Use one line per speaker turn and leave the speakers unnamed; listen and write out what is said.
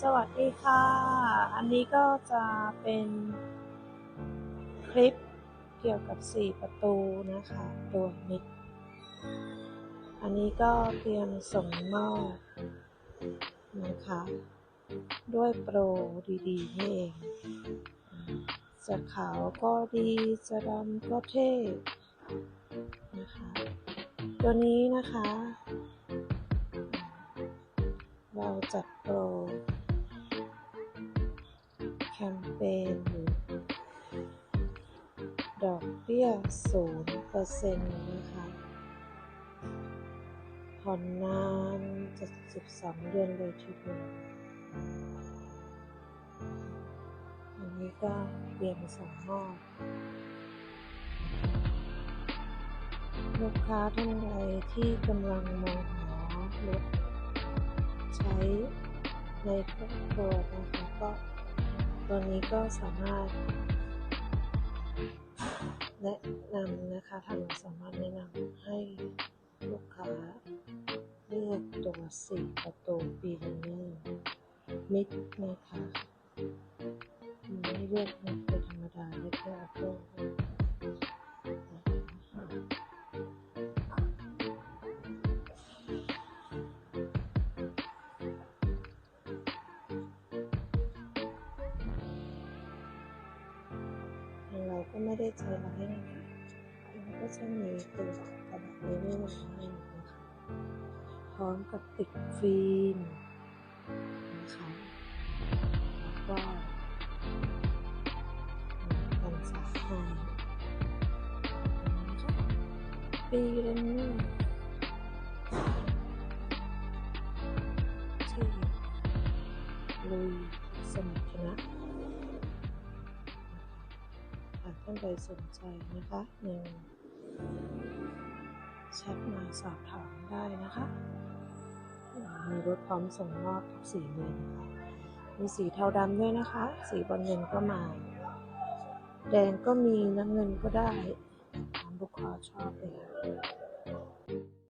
สวัสดีค่ะ อันนี้ก็จะเป็นคลิปเกี่ยวกับ 4 ประตูนะคะตัวมิกอันนี้ก็เตรียมส่งมอบนะคะ ด้วยโปรดีๆนี่เองจะขาวก็ดีจะดำก็เท่นะคะ ตัวนี้นะคะ เราจัดโปร เปญดอกเบี้ยศูนย์เปอร์เซ็นต์นะคะผ่อนนาน72เดือนเลยทีเดียวอันนี้ก็เตรียมส่งมอบลูกค้าท่านใดที่กำลังมองหารถใช้ในครอบครัวนะคะก็ ตัวนี้ก็สามารถ แนะนำนะคะทางเราสามารถแนะนำให้ลูกค้าเลือกตัวสี่ประตูปีนี้มิดนะคะไม่เลือกมิดเป็นธรรมดาเลือกแค่อัพโหลด เราก็ไม่ได้ใจร้ายนะคะเราก็จะมีตัวกระดาษเลเวลมาให้นะคะพร้อมกับติดฟิล์มนะคะแล้วก็กันสาให้นะคะปีเรนนอร์ที่ลุยสมรรถนะานใดสนใจนะคะยังแชทมาสอบถามได้นะคะมีรถพร้อมส่งมอบทุกสีเลยนะคะมีสีเทาดำด้วยนะคะ สีบอลเงินก็มา แดงก็มีน้ำเงินก็ได้ตามลูกค้าชอบเลยค่ะ